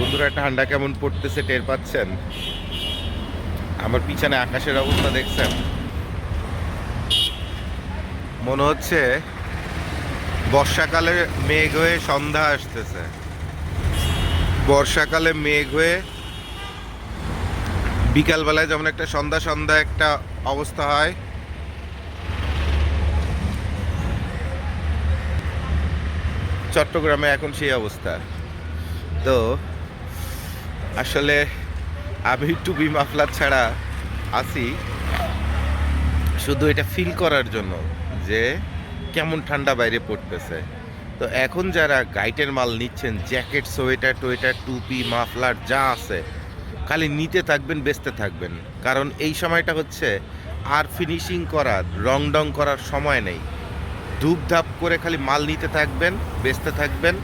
বন্ধুরা ঠান্ডা কেমন পড়তেছে টের পাচ্ছেন? আমার পিছনে আকাশের অবস্থা দেখছেন? মনে হচ্ছে বর্ষাকালে মেঘ হয়ে সন্ধ্যা আসতেছে। বর্ষাকালে মেঘ হয়ে বিকালবেলায় যেমন একটা সন্ধ্যা সন্ধ্যা একটা অবস্থা হয়। চট্টগ্রামে এখন সেই অবস্থা। তো আসলে আমি টুপি মাফলার ছাড়া আসি। শুধু এটা ফিল করার জন্য যে কেমন ঠান্ডা বাইরে পড়তেছে। তো এখন যারা গাইটের মাল নিচ্ছেন, জ্যাকেট, সোয়েটার, টোয়েটার, টুপি, মাফলার, যা আছে, খালি নিতে থাকবেন, বেচতে থাকবেন। কারণ এই সময়টা হচ্ছে আর ফিনিশিং করার রং ডং করার সময় নেই। ধূপধাপ করে খালি মাল নিতে থাকবেন, বেচতে থাকবেন।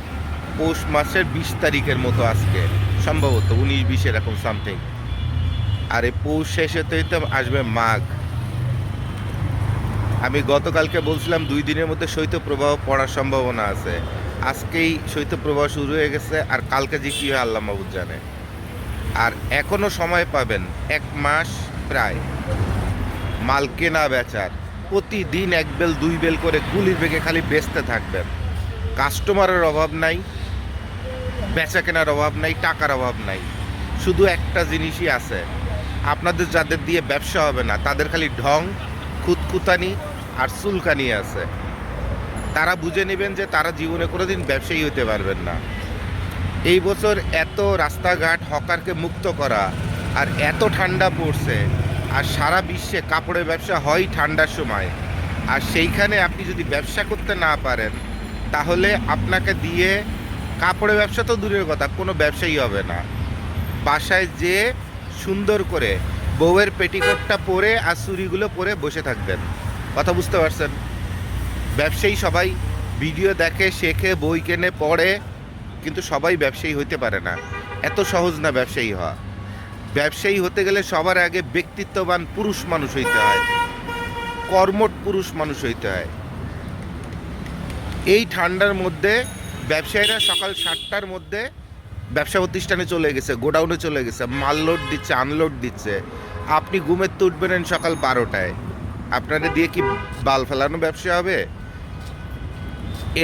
পৌষ মাসের বিশ তারিখের মতো আজকে। সম্ভবত উনিশ বিশ এরকম সামথিং আর এই পৌষ শেষে তো আসবে মাঘ। আমি গতকালকে বলছিলাম দুই দিনের মধ্যে শৈত্যপ্রবাহ পড়ার সম্ভাবনা আছে। আজকেই শৈত্যপ্রবাহ শুরু হয়ে গেছে আর কালকে যে কী হয় আল্লাহ মাহবুদ জানে। আর এখনও সময় পাবেন এক মাস প্রায়। মাল কেনা বেচার। প্রতিদিন এক বেল, দুই বেল করে গুলির বেগে খালি বেচতে থাকবেন। কাস্টমারের অভাব নাই। বেচা কেনার অভাব নাই, টাকার অভাব নাই। শুধু একটা জিনিসই আছে। আপনাদের যাদের দিয়ে ব্যবসা হবে না, তাদের খালি ঢং, খুঁতখুতানি আর চুলকানি আছে। তারা বুঝে নেবেন যে তারা জীবনে কোনো দিন ব্যবসায়ী হতে পারবেন না। এই বছর এত রাস্তাঘাট হকারকে মুক্ত করা আর এত ঠান্ডা পড়ছে আর সারা বিশ্বে কাপড়ের ব্যবসা হয় ঠান্ডার সময়। আর সেইখানে আপনি যদি ব্যবসা করতে না পারেন, তাহলে আপনাকে দিয়ে কাপড়ের ব্যবসা তো দূরের কথা, কোনো ব্যবসায়ী হবে না। বাসায় যে সুন্দর করে বউয়ের পেটিকোটটা পরে আর চুরিগুলো পরে বসে থাকবেন, কথা বুঝতে পারছেন? ব্যবসায়ী সবাই ভিডিও দেখে, শেখে, বই কেনে, পড়ে, কিন্তু সবাই ব্যবসায়ী হইতে পারে না। এত সহজ না ব্যবসায়ী হওয়া। ব্যবসায়ী হতে গেলে সবার আগে ব্যক্তিত্ববান পুরুষ মানুষ হইতে হয় কর্মট পুরুষ মানুষ হইতে হয়। এই ঠান্ডার মধ্যে ব্যবসায়ীরা সকাল সাতটার মধ্যে ব্যবসা প্রতিষ্ঠানে চলে গেছে, গোডাউনে চলে গেছে, মাল লোড দিচ্ছে, আনলোড দিচ্ছে। আপনি ঘুমের তো উঠবেন সকাল বারোটায়। আপনারা দিয়ে কি বাল ফেলানো ব্যবসা হবে?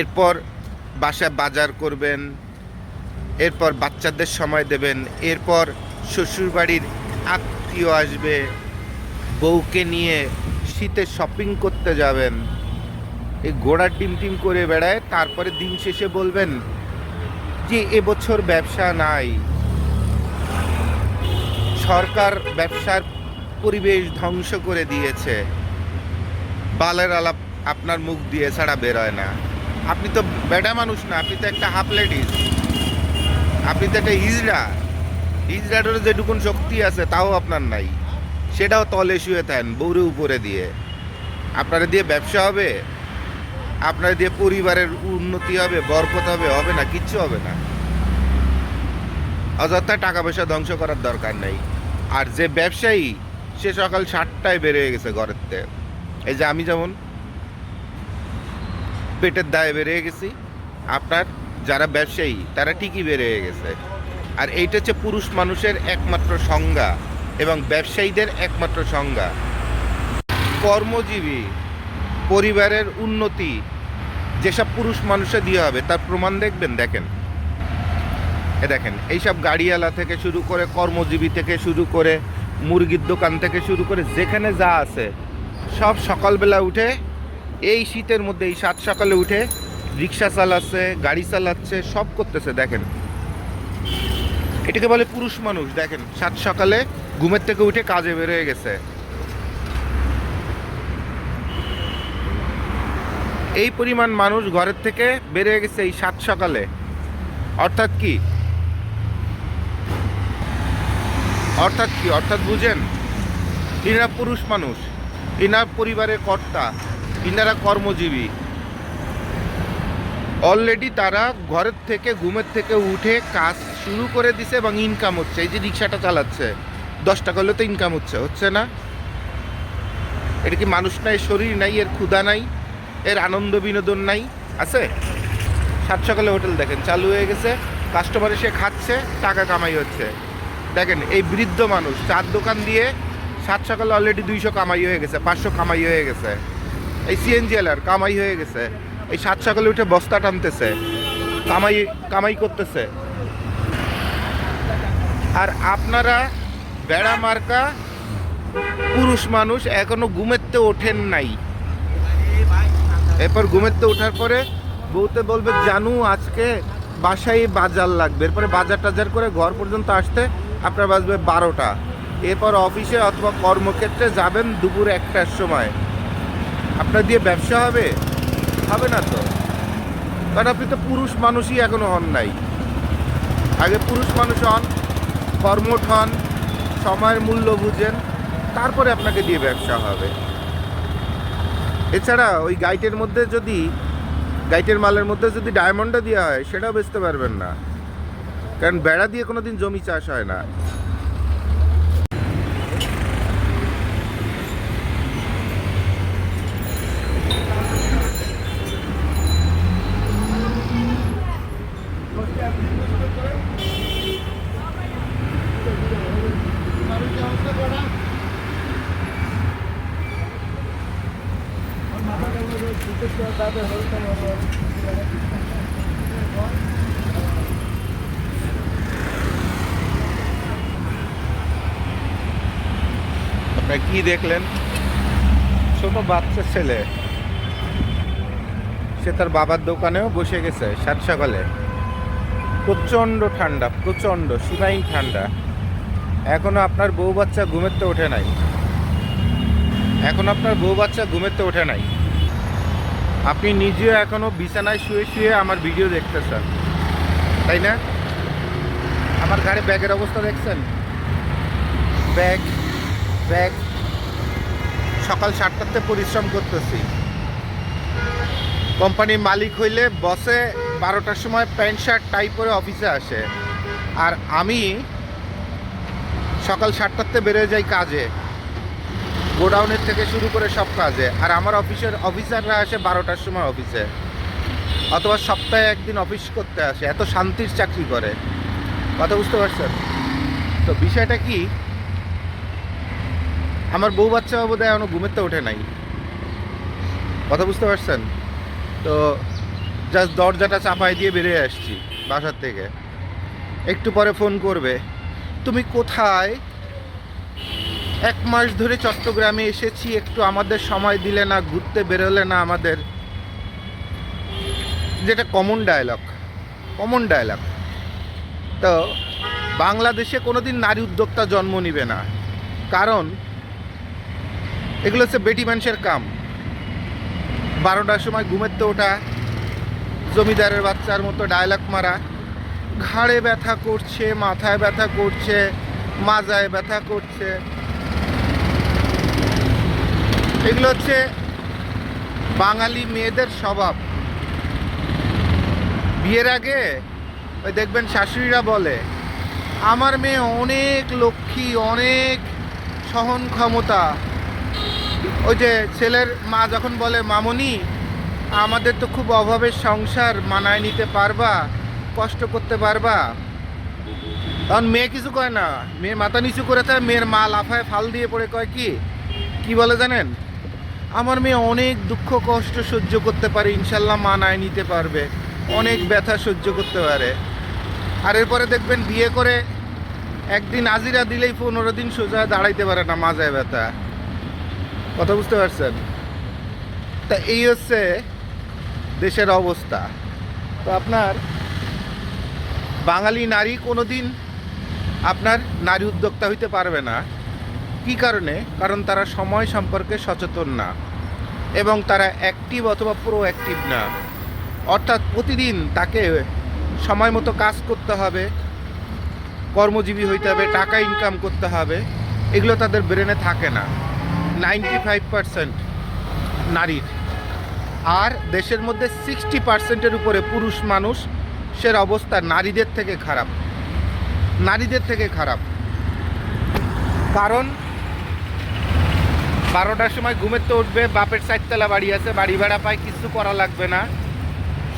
এরপর বাসায় বাজার করবেন, এরপর বাচ্চাদের সময় দেবেন, এরপর শ্বশুরবাড়ির আত্মীয় আসবে, বউকে নিয়ে শীতে শপিং করতে যাবেন। এই ঘোড়ার টিম টিম করে বেড়ায়, তারপরে দিন শেষে বলবেন যে এবছর ব্যবসা নাই। সরকার ব্যবসার পরিবেশ ধ্বংস করে দিয়েছে। বালের আলাপ আপনার মুখ দিয়ে ছাড়া বেরোয় না। আপনি তো বেডা মানুষ না, আপনি তো একটা হাফ লেডিস। আপনি তো একটা হিজড়া। হিজড়াটার যেটুকুন শক্তি আছে, তাও আপনার নাই। সেটাও তলে শুয়ে থাকেন বৌরে উপরে দিয়ে। আপনারা দিয়ে ব্যবসা হবে? আপনার দিয়ে পরিবারের উন্নতি হবে, বরকত হবে হবে না, কিচ্ছু হবে না। অযথা টাকা পয়সা ধ্বংস করার দরকার নেই। আর যে ব্যবসায়ী, সে সকাল সাতটায় বেরিয়ে গেছে ঘরের থেকে এই যে আমি যেমন পেটের দায়ে বেরিয়ে গেছি, আপনার যারা ব্যবসায়ী, তারা ঠিকই বেরিয়ে গেছে। আর এইটা হচ্ছে পুরুষ মানুষের একমাত্র সংজ্ঞা এবং ব্যবসায়ীদের একমাত্র সংজ্ঞা। কর্মজীবী, পরিবারের উন্নতি যেসব পুরুষ মানুষে দিয়ে হবে, তার প্রমাণ দেখবেন? দেখেন। এ দেখেন, এইসব গাড়িওয়ালা থেকে শুরু করে কর্মজীবী থেকে শুরু করে মুরগির দোকান থেকে শুরু করে যেখানে যা আছে, সব সকালবেলা উঠে, এই শীতের মধ্যে, এই সাত সকালে উঠে রিক্সা চালাচ্ছে, গাড়ি চালাচ্ছে, সব করতেছে, দেখেন। এটাকে বলে পুরুষ মানুষ, দেখেন। সাত সকালে ঘুমের থেকে উঠে কাজে বের হয়ে গেছে। এই পরিমাণ মানুষ ঘরের থেকে বেড়ে গেছে এই সাত সকালে। অর্থাৎ কি? অর্থাৎ কি? অর্থাৎ বুঝেন, ইনারা পুরুষ মানুষ ইনার পরিবারের কর্তা, ইনারা কর্মজীবী। অলরেডি তারা ঘরের থেকে, ঘুমের থেকে উঠে কাজ শুরু করে দিছে এবং ইনকাম হচ্ছে। এই যে রিক্সাটা চালাচ্ছে, দশ টাকা হলে তো ইনকাম হচ্ছে হচ্ছে না? এটা কি মানুষ নাই, শরীর নাই, এর ক্ষুধা নাই? এর আনন্দ বিনোদন নাই, আছে? সাত সকালে হোটেল দেখেন, চালু হয়ে গেছে কাস্টমার এসে খাচ্ছে, টাকা কামাই হচ্ছে। দেখেন, এই বৃদ্ধ মানুষ, চার দোকান দিয়ে সাত সকালে অলরেডি দুইশো কামাই হয়ে গেছে, পাঁচশো কামাই হয়ে গেছে। এই সিএনজি এলার কামাই হয়ে গেছে, এই সাত সকালে উঠে বস্তা টানতেছে, কামাই কামাই করতেছে। আর আপনারা বেড়া মার্কা পুরুষ মানুষ এখনও ঘুমেতে ওঠেন নাই। এরপর ঘুমেতে ওঠার পরে বউতে বলবে, জানু, আজকে বাসায় বাজার লাগবে। এরপরে বাজার টাজার করে ঘর পর্যন্ত আসতে আপনার বাজবে বারোটা। এরপর অফিসে অথবা কর্মক্ষেত্রে যাবেন দুপুর একটার সময়। আপনার দিয়ে ব্যবসা হবে? হবে না তো। কারণ আপনি তো পুরুষ মানুষই এখনও হন নাই। আগে পুরুষ মানুষ হন, কর্মঠ হন, সময়ের মূল্য বুঝেন, তারপরে আপনাকে দিয়ে ব্যবসা হবে। এছাড়া ওই গাইটের মধ্যে যদি, গাইটের মালের মধ্যে যদি ডায়মন্ডটা দেওয়া হয়, সেটাও বেচতে পারবেন না। কারণ বেড়া দিয়ে কোনো দিন জমি চাষ হয় না। আপনারা কি দেখলেন? ছোট বাচ্চা ছেলে। সে তার বাবার দোকানেও বসে গেছে সাত সকালে। প্রচণ্ড ঠান্ডা, প্রচণ্ড সীমাহীন ঠান্ডা। এখনও আপনার বউ বাচ্চা ঘুমেতে ওঠে নাই। এখন আপনার বউ বাচ্চা ঘুমেতে ওঠে নাই। আপনি নিজেও এখনও বিছানায় শুয়ে শুয়ে আমার ভিডিও দেখতেছেন, তাই না? আমার গাড়ি ব্যাগের অবস্থা দেখছেন? Bag bag. সকাল সাতটাতে পরিশ্রম করতেছি। কোম্পানির মালিক হইলে বসে বারোটার সময় প্যান্ট শার্ট, টাই পরে অফিসে আসে। আর আমি সকাল সাতটাতে বেরোয় যাই কাজে। গোডাউনের থেকে শুরু করে সব কাজে। আর আমার অফিসের অফিসাররা আসে বারোটার সময় অফিসে। অথবা সপ্তাহে একদিন অফিস করতে আসে, এত শান্তির চাকরি করে। কথা বুঝতে পারছেন? তো বিষয়টা কি, আমার বউ বাচ্চা বোধ হয় এখনও ঘুমেতে ওঠে নাই। কথা বুঝতে পারছেন? তো জাস্ট দরজাটা চাপাই দিয়ে বেরিয়ে আসছি বাসার থেকে। একটু পরে ফোন করবে, তুমি কোথায়? এক মাস ধরে চট্টগ্রামে এসেছি, একটু আমাদের সময় দিলে না, ঘুরতে বেরোলে না আমাদের। যেটা কমন ডায়লগ কমন ডায়লগ তো বাংলাদেশে কোনোদিন নারী উদ্যোক্তা জন্ম নিবে না। কারণ এগুলো হচ্ছে বেটি মানুষের কাম। বারোটার সময় ঘুমেতে ওঠা জমিদারের বাচ্চার মতো ডায়লগ মারা। ঘাড়ে ব্যথা করছে, মাথায় ব্যথা করছে, মাজায় ব্যথা করছে। এগুলো হচ্ছে বাঙালি মেয়েদের স্বভাব। বিয়ের আগে ওই দেখবেন শাশুড়িরা বলে, আমার মেয়ে অনেক লক্ষ্মী, অনেক সহন ক্ষমতা। ওই যে ছেলের মা যখন বলে, মামনি, আমাদের তো খুব অভাবের সংসার, মানায় নিতে পারবা, কষ্ট করতে পারবা। তখন মেয়ে কিছু কয় না, মেয়ে মাথা নিচু করে থাকে, মেয়ের মা লাফায় ফাল দিয়ে পড়ে কয় কি? কি বলে জানেন? আমার মেয়ে অনেক দুঃখ, কষ্ট সহ্য করতে পারে, ইনশাল্লাহ মানায় নিতে পারবে। অনেক ব্যথা সহ্য করতে পারে। আর এরপরে দেখবেন বিয়ে করে একদিন আজিরা দিলেই পনেরো দিন সোজা দাঁড়াইতে পারে না, মাজায় ব্যথা। কথা বুঝতে পারছেন? তা এই হচ্ছে দেশের অবস্থা। তো আপনার বাঙালি নারী কোনো দিন আপনার নারী উদ্যোক্তা হইতে পারবে না। কি কারণে? কারণ তারা সময় সম্পর্কে সচেতন না এবং তারা অ্যাক্টিভ অথবা প্রো অ্যাক্টিভ না। অর্থাৎ প্রতিদিন তাকে সময় মতো কাজ করতে হবে, কর্মজীবী হইতে হবে, টাকা ইনকাম করতে হবে, এগুলো তাদের ব্রেনে থাকে না। নাইনটি ফাইভ পার্সেন্ট নারীর। আর দেশের মধ্যে সিক্সটি পার্সেন্টের উপরে পুরুষ মানুষ, সের অবস্থা নারীদের থেকে খারাপ। নারীদের থেকে খারাপ। কারণ বারোটার সময় ঘুমের তো উঠবে, বাপের চারতলা বাড়ি আছে, বাড়ি ভাড়া পায়, কিছু করা লাগবে না।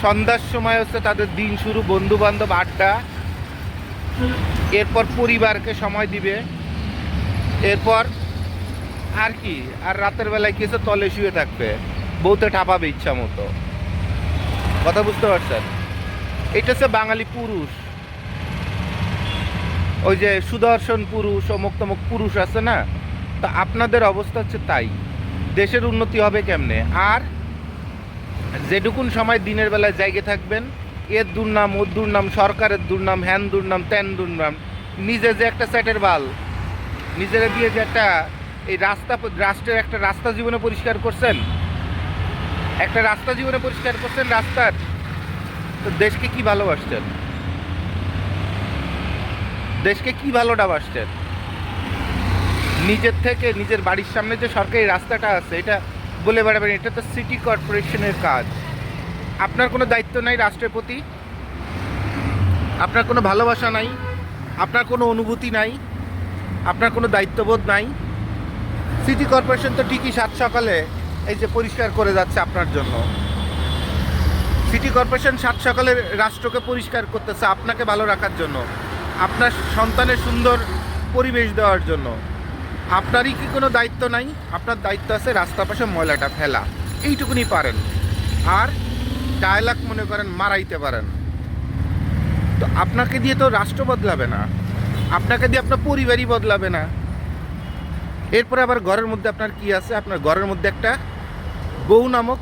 সন্ধ্যার সময় হচ্ছে তাদের দিন শুরু বন্ধু বান্ধব আড্ডা। এরপর পরিবারকে সময় দিবে। এরপর আর কি, আর রাতের বেলায় কিছু তলে শুয়ে থাকবে। বউতে ঠাপাবে ইচ্ছা মতো। কথা বুঝতে পারছেন? এটা হচ্ছে বাঙালি পুরুষ। ওই যে সুদর্শন পুরুষ, অমুক তমুক পুরুষ আছে না? তা আপনাদের অবস্থা হচ্ছে তাই। দেশের উন্নতি হবে কেমনে? আর যেটুকুন সময় দিনের বেলায় জায়গা থাকবেন, এর দুর্নাম, ওর দুর্নাম, সরকারের দুর্নাম, হ্যান দুর্নাম, ত্যান দুর্নাম, নিজে যে একটা সেটের বাল, নিজেরা দিয়ে যে একটা এই রাস্তা, রাষ্ট্রের একটা রাস্তা জীবনে পরিষ্কার করছেন, একটা রাস্তা জীবনে পরিষ্কার করছেন রাস্তার, তো দেশকে কি ভালোবাসছেন? দেশকে কি ভালোটা বাসছেন? নিজের থেকে নিজের বাড়ির সামনে যে সরকারি রাস্তাটা আছে, এটা বলে বেড়াবেন, এটা তো সিটি কর্পোরেশনের কাজ। আপনার কোনো দায়িত্ব নাই রাষ্ট্রের প্রতি? আপনার কোনো ভালোবাসা নাই? আপনার কোনো অনুভূতি নাই? আপনার কোনো দায়িত্ববোধ নাই? সিটি কর্পোরেশন তো ঠিকই সাত সকালে এই যে পরিষ্কার করে যাচ্ছে আপনার জন্য। সিটি কর্পোরেশন সাত সকালে রাষ্ট্রকে পরিষ্কার করতেছে আপনাকে ভালো রাখার জন্য, আপনার সন্তানের সুন্দর পরিবেশ দেওয়ার জন্য। আপনারই কি কোনো দায়িত্ব নাই? আপনার দায়িত্ব আছে রাস্তার পাশে ময়লাটা ফেলা। এইটুকুনি পারেন। আর ডায়লগ মনে করেন মারাইতে পারেন। তো আপনাকে দিয়ে তো রাষ্ট্র বদলাবে না। আপনাকে দিয়ে আপনার পরিবারই বদলাবে না। এরপরে আবার ঘরের মধ্যে আপনার কি আছে? আপনার ঘরের মধ্যে একটা বউ নামক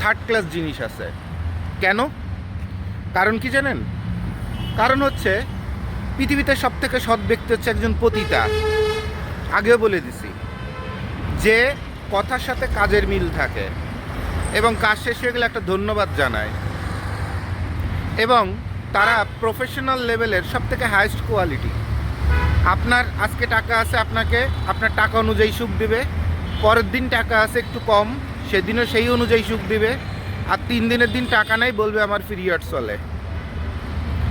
থার্ড ক্লাস জিনিস আছে। কেন? কারণ কি জানেন? কারণ হচ্ছে পৃথিবীতে সব থেকে সৎ ব্যক্তি হচ্ছে একজন পতিতা। আগেও বলে দিছি যে কথার সাথে কাজের মিল থাকে এবং কাজ শেষ হয়ে গেলে একটা ধন্যবাদ জানায়। এবং তারা প্রফেশনাল লেভেলের সব থেকে হাইস্ট কোয়ালিটি আপনার আজকে টাকা আছে আপনাকে, আপনার টাকা অনুযায়ী সুখ দিবে, পরের দিন টাকা আছে একটু কম, সেদিনও সেই অনুযায়ী সুখ দিবে, আর তিন দিনের দিন টাকা নাই বলবে আমার পিরিয়ড চলে।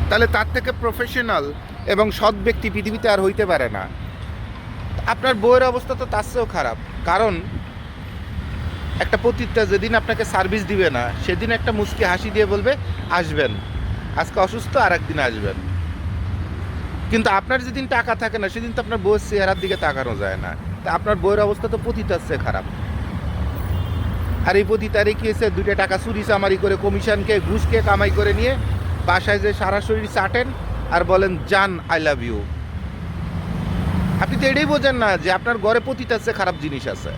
তাহলে তার থেকে প্রফেশনাল এবং সৎ ব্যক্তি পৃথিবীতে আর হইতে পারে না। আপনার বইয়ের অবস্থা তো তার চেয়েও খারাপ। কারণ একটা পতিতা যেদিন আপনাকে সার্ভিস দিবে না, সেদিন একটা মুচকি হাসি দিয়ে বলবে, আসবেন। আজকে অসুস্থ আর একদিন আসবেন। কিন্তু আপনার যেদিন টাকা থাকে না, সেদিন তো আপনার বইয়ের চেহারার দিকে তাকানো যায় না। তা আপনার বইয়ের অবস্থা তো পতিতার চেয়ে খারাপ। আর এই পতিতারে কি হয়েছে দুইটা টাকা চুরি চামারি করে, কমিশনকে ঘুষকে কামাই করে নিয়ে, বাসায় যে সারা শরীর চাটেন আর বলেন, জান, আই লাভ ইউ। আপনি তো এটাই বোঝেন না যে আপনার ঘরে পতিতার চেয়ে খারাপ জিনিস আছে।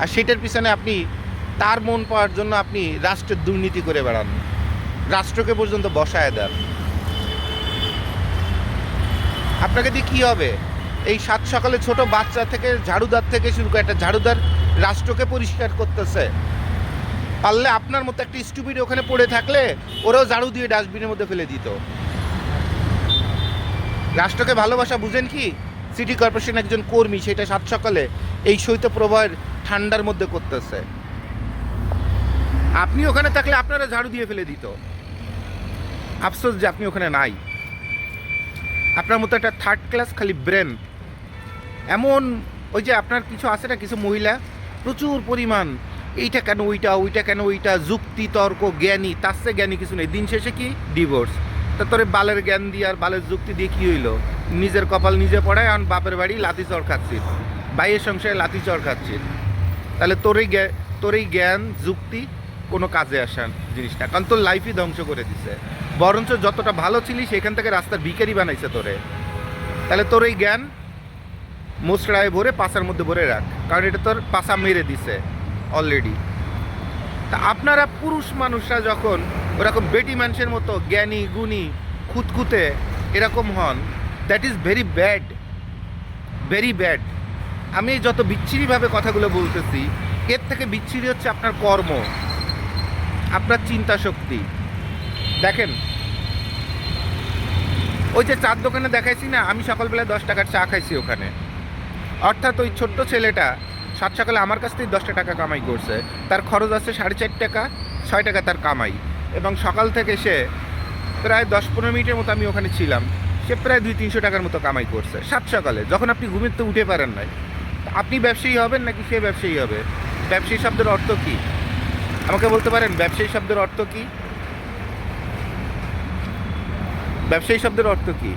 আর সেটার পিছনে আপনি তার মন পাওয়ার জন্য আপনি রাষ্ট্রের দুর্নীতি করে বেড়ান। রাষ্ট্রকে পর্যন্ত বসায় দেন। আপনাকে দিয়ে কী হবে? এই সাত সকালে ছোট বাচ্চা থেকে ঝাড়ুদার থেকে শুরু করে একটা ঝাড়ুদার রাষ্ট্রকে পরিষ্কার করতেছে। পারলে আপনার মতো একটা স্টুপিড ওখানে পড়ে থাকলে ওরাও ঝাড়ু দিয়ে ডাস্টবিনের মধ্যে ফেলে দিত। রাষ্ট্রকে ভালোবাসা, বুঝেন কি? সিটি কর্পোরেশন একজন কর্মী, সেটা সাত সকালে এই শৈত্যপ্রবাহের ঠান্ডার মধ্যে করতেছে। আপনি ওখানে থাকলে আপনারা ঝাড়ু দিয়ে ফেলে দিত। আফসোস যে আপনি ওখানে নাই। আপনার মতো একটা থার্ড ক্লাস খালি ব্রেন এমন ওই যে আপনার কিছু আছে না, কিছু মহিলা, প্রচুর পরিমাণ, এইটা কেন ওইটা ওইটা কেন ওইটা, যুক্তি, তর্ক, জ্ঞানী, তার চেয়ে জ্ঞানী কিছু নেই। দিন শেষে কি? ডিভোর্স তা তোরে বালের জ্ঞান দিয়ে আর বালের যুক্তি দিয়ে কি হইল? নিজের কপাল নিজে পড়ায় আর বাপের বাড়ি লাতি চর খাচ্ছি। বাইয়ের সংসারে লাতি চর খাচ্ছি। তাহলে তোর এই তোর এই জ্ঞান, যুক্তি কোনো কাজে আসার জিনিসটা। কারণ তোর লাইফই ধ্বংস করে দিছে। বরঞ্চ যতটা ভালো ছিলি, সেখান থেকে রাস্তার ভিখারি বানাইছে তোরে। তাহলে তোর এই জ্ঞান মোসড়ায় ভরে পাশার মধ্যে ভরে রাখ। কারণ এটা তোর পাশা মেরে দিছে অলরেডি তা আপনারা পুরুষ মানুষরা যখন ওরকম বেটি মানুষের মতো জ্ঞানী, গুণী, খুঁতখুঁতে এরকম হন that is very bad very bad আমি যত বিচ্ছিরিভাবে কথাগুলো বলতেছি, এর থেকে বিচ্ছিরি হচ্ছে আপনার কর্ম, আপনার চিন্তা শক্তি। দেখেন, ওই যে চার দোকানে দেখাইছি না, আমি সকালবেলা দশ টাকার চা খাইছি ওখানে। অর্থাৎ ওই ছোট্ট ছেলেটা সাত সকালে আমার কাছ থেকে দশটা টাকা কামাই করছে। তার খরচ আছে সাড়ে চার টাকা, ছয় টাকা তার কামাই। এবং সকাল থেকে সে প্রায় দশ পনেরো মিনিটের মতো আমি ওখানে ছিলাম। সে প্রায় দুই তিনশো টাকার মতো কামাই করছে। সাত সকালে, যখন আপনি ঘুমের তো উঠে পারেন নাই। আপনি ব্যবসায়ী হবেন নাকি সে ব্যবসায়ী হবে? ব্যবসায়ী শব্দের অর্থ কী? আমাকে বলতে পারেন, ব্যবসায়ী শব্দের অর্থ কি? ব্যবসায়ী শব্দের অর্থ কি?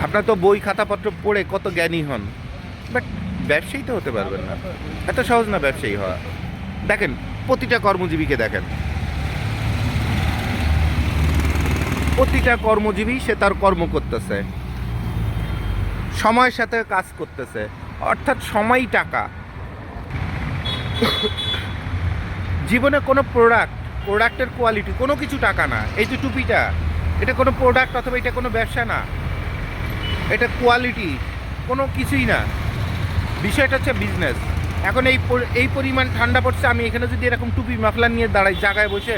আপনার তো বই, খাতাপত্র পড়ে কত জ্ঞানী হন। বাট ব্যবসায়ী তো হতে পারবেন না। এত সহজ না ব্যবসায়ী হওয়া। দেখেন, প্রতিটা কর্মজীবীকে দেখেন। প্রতিটা কর্মজীবী সে তার কর্ম করতেছে। সময়ের সাথে কাজ করতেছে। অর্থাৎ সময় টাকা। জীবনে কোনো প্রোডাক্ট প্রোডাক্টের কোয়ালিটি কোনো কিছু টাকা না। এই যে টুপিটা, এটা কোনো প্রোডাক্ট অথবা এটা কোনো ব্যবসা না। এটা কোয়ালিটি কোনো কিছুই না। বিষয়টা হচ্ছে বিজনেস এখন এই এই পরিমাণ ঠান্ডা পড়ছে, আমি এখানে যদি এরকম টুপি, মাফলার নিয়ে দাঁড়াই, জায়গায় বসে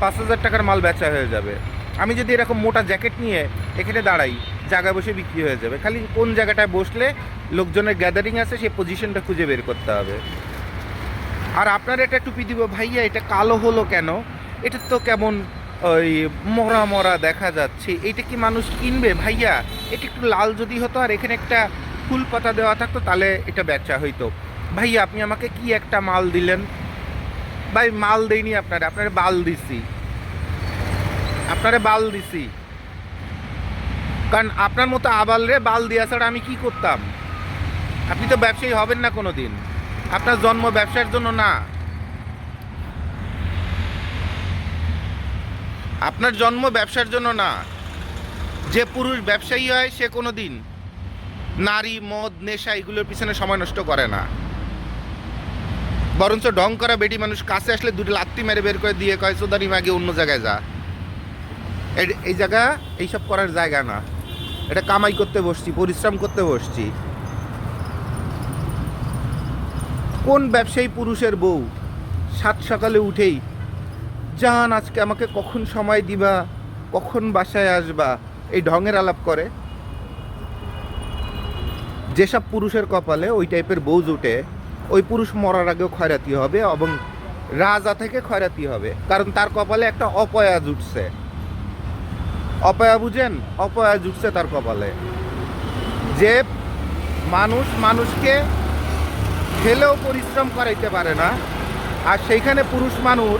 পাঁচ হাজার টাকার মাল বেচা হয়ে যাবে। আমি যদি এরকম মোটা জ্যাকেট নিয়ে এখানে দাঁড়াই, জায়গায় বসে বিক্রি হয়ে যাবে। খালি কোন জায়গাটায় বসলে লোকজনের গ্যাদারিং আছে, সেই পজিশনটা খুঁজে বের করতে হবে। আর আপনার এটা টুপি দিব, ভাইয়া, এটা কালো হলো কেন? এটা তো কেমন ওই মরা মরা দেখা যাচ্ছে। এইটা কি মানুষ কিনবে? ভাইয়া, এটা একটু লাল যদি হতো আর এখানে একটা ফুল পাতা দেওয়া থাকতো, তাহলে এটা বেচা হইতো। ভাইয়া, আপনি আমাকে কি একটা মাল দিলেন? ভাই, মাল দেইনি আপনারে আপনারে বাল দিছি। আপনারে বাল দিছি। কারণ আপনার মতো আবাল রে বাল দিয়া ছাড়া আমি কি করতাম? আপনি তো ব্যবসায়ী হবেন না কোনো দিন আপনার জন্ম ব্যবসার জন্য না। আপনার জন্ম ব্যবসার জন্য না। যে পুরুষ ব্যবসায়ী হয়, সে কোনো দিন নারী, মদ, নেশা এগুলোর পিছনে সময় নষ্ট করে না। বরঞ্চ ঢং করা বেটি মানুষ, কাছে আসলে দুটো লাত্তি মেরে বের করে দিয়ে কয় সোদারি মাগে, অন্য জায়গায় যা। এই- জায়গা এইসব করার জায়গা না। এটা কামাই করতে বসছি, পরিশ্রম করতে বসছি। কোন ব্যবসায়ী পুরুষের বউ সাত সকালে উঠেই, জান, আজকে আমাকে কখন সময় দিবা? কখন বাসায় আসবা? এই ঢঙের আলাপ করে। যেসব পুরুষের কপালে ওই টাইপের বউ জুটে, ওই পুরুষ মরার আগেও খয়রাতি হবে এবং রাজা থেকে খয়রাতি হবে। কারণ তার কপালে একটা অপয়া জুটছে। অপয়া বুঝেন, অপয়া জুটছে তার কপালে। যে মানুষ মানুষকে খেলেও পরিশ্রম করাইতে পারে না, আর সেইখানে পুরুষ মানুষ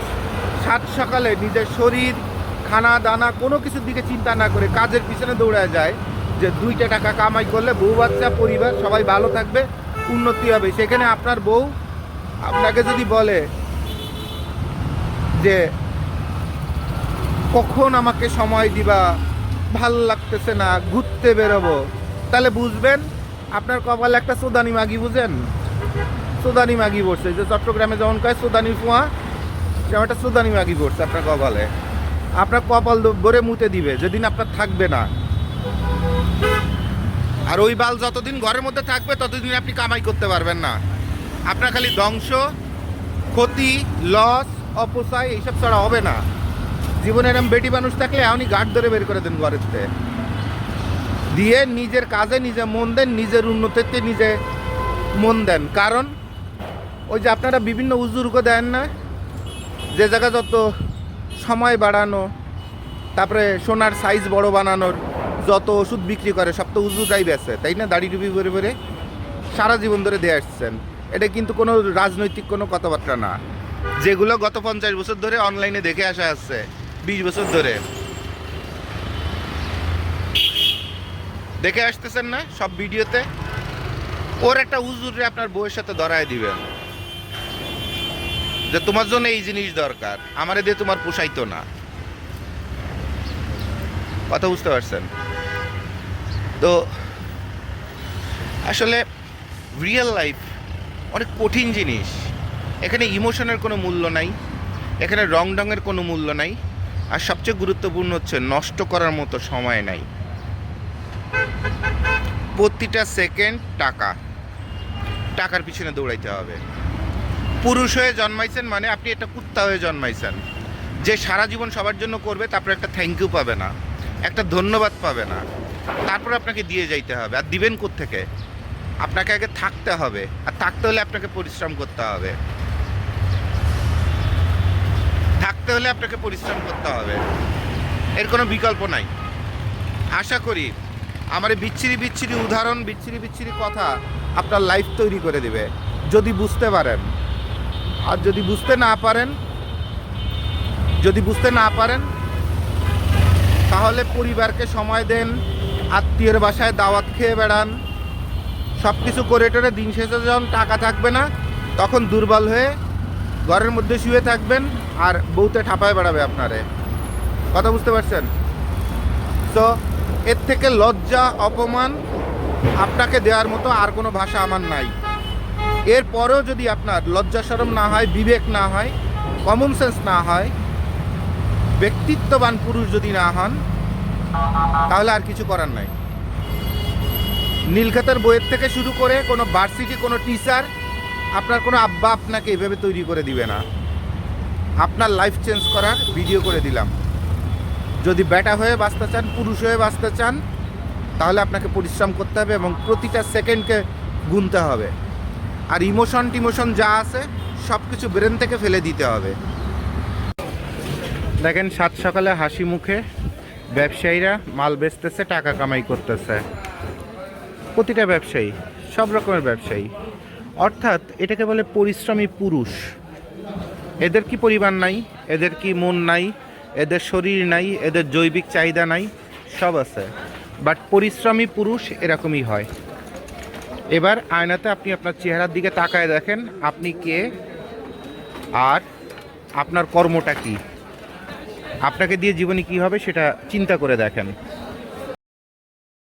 সাত সকালে নিজের শরীর, খানা, দানা, কোনো কিছুর দিকে চিন্তা না করে কাজের পিছনে দৌড়ায় যায়, যে দুইটা টাকা কামাই করলে বউ, বাচ্চা, পরিবার, সবাই ভালো থাকবে, উন্নতি হবে। সেখানে আপনার বউ আপনাকে যদি বলে যে কখন আমাকে সময় দিবা? ভালো লাগতেছে না, ঘুরতে বেরোবো। তাহলে বুঝবেন, আপনার কপালে একটা সোদানি মাগি, বুঝেন? সোদানি মাগি পড়ছে। যে চট্টগ্রামে যেমন কয় সোদানি ফুয়া, সেরকম একটা সোদানি মাগি পড়ছে আপনার কপালে। আপনার কপাল ভরে মুতে দিবে, যেদিন আপনার থাকবে না। আর ওই বাল যতদিন ঘরের মধ্যে থাকবে, ততদিন আপনি কামাই করতে পারবেন না। আপনার খালি ধ্বংস, ক্ষতি লস অপচয়, এইসব ছাড়া হবে না। জীবনে এরম বেটি মানুষ থাকলে এখনই গাঢ় ধরে বের করে দেন ঘরের। দিয়ে নিজের কাজে নিজে মন দেন, নিজের উন্নতিতে নিজে মন দেন। কারণ ওই যে আপনারা বিভিন্ন উজুর্গ দেন না? যে জায়গা যত সময় বাড়ানো, তারপরে সোনার সাইজ বড় বানানোর যত ওষুধ বিক্রি করে, সব তো উজুরাই বেছে তাই না? দাড়ি ডুবি করে করে সারা জীবন ধরে দিয়ে আসছেন। এটা কিন্তু কোনো রাজনৈতিক কোনো কথাবার্তা না। যেগুলো গত পঞ্চাশ বছর ধরে অনলাইনে দেখে আসা আসছে বিশ বছর ধরে। দেখে আসতেছেন না সব ভিডিওতে? ওর একটা উজুরে আপনার বউয়ের সাথে ধরায় দিবেন। যে তোমার জন্য এই জিনিস দরকার, আমারে দিয়ে তোমার পোষাইতো না। কথা বুঝতে পারছেন? তো আসলে রিয়েল লাইফ অনেক কঠিন জিনিস। এখানে ইমোশনের কোনো মূল্য নাই, এখানে রং ডঙের কোনো মূল্য নাই। আর সবচেয়ে গুরুত্বপূর্ণ হচ্ছে নষ্ট করার মতো সময় নাই। প্রতিটা সেকেন্ড টাকা। টাকার পিছনে দৌড়াইতে হবে। পুরুষ হয়ে জন্মাইছেন মানে আপনি একটা কুত্তা হয়ে জন্মাইছেন। যে সারা জীবন সবার জন্য করবে, তারপরে একটা থ্যাংক ইউ পাবে না, একটা ধন্যবাদ পাবে না। তারপর আপনাকে দিয়ে যাইতে হবে। আর দিবেন থেকে আপনাকে আগে থাকতে হবে। আর থাকতে হলে আপনাকে পরিশ্রম করতে হবে। থাকতে হলে আপনাকে পরিশ্রম করতে হবে। এর কোনো বিকল্প নাই। আশা করি আমার বিচ্ছিরি বিচ্ছিরি উদাহরণ, বিচ্ছিরি বিচ্ছিরি কথা আপনার লাইফ তৈরি করে দেবে। যদি বুঝতে পারেন। আর যদি বুঝতে না পারেন, যদি বুঝতে না পারেন, তাহলে পরিবারকে সময় দেন, আত্মীয়ের বাসায় দাওয়াত খেয়ে বেড়ান। সব কিছু করে টোরে দিন শেষে যখন টাকা থাকবে না, তখন দুর্বল হয়ে ঘরের মধ্যে শুয়ে থাকবেন। আর বউতে ঠাপায় বেড়াবে আপনারে। কথা বুঝতে পারছেন? তো এর থেকে লজ্জা, অপমান আপনাকে দেওয়ার মতো আর কোনো ভাষা আমার নাই। এরপরেও যদি আপনার লজ্জা সরম না হয়, বিবেক না হয় কমন সেন্স না হয়, ব্যক্তিত্ববান পুরুষ যদি না হন, তাহলে আর কিছু করার নাই। নীলখাতার বইয়ের থেকে শুরু করে কোনো ভার্সিটি কোনো টিচার আপনার কোনো আব্বা আপনাকে এভাবে তৈরি করে দিবে না। আপনার লাইফ চেঞ্জ করার ভিডিও করে দিলাম। যদি ব্যাটা হয়ে বাঁচতে চান, পুরুষ হয়ে বাঁচতে চান, তাহলে আপনাকে পরিশ্রম করতে হবে এবং প্রতিটা সেকেন্ডকে গুনতে হবে। আর ইমোশন টিমোশন যা আছে সব কিছু ব্রেন থেকে ফেলে দিতে হবে। দেখেন, সাত সকালে হাসি মুখে ব্যবসায়ীরা মাল বেচতেছে, টাকা কামাই করতেছে। প্রতিটা ব্যবসায়ী, সব রকমের ব্যবসায়ী। অর্থাৎ এটাকে বলে পরিশ্রমী পুরুষ। এদের কি পরিবার নাই? এদের কি মন নাই? এদের শরীর নাই? এদের জৈবিক চাহিদা নাই? সব আছে। বাট পরিশ্রমী পুরুষ এরকমই হয়। এবার আয়নাতে আপনি আপনার চেহারার দিকে তাকায় দেখেন, আপনি কে? আর আপনার কর্মটা কি? আপনাকে দিয়ে জীবনে কি হবে সেটা চিন্তা করে দেখেন।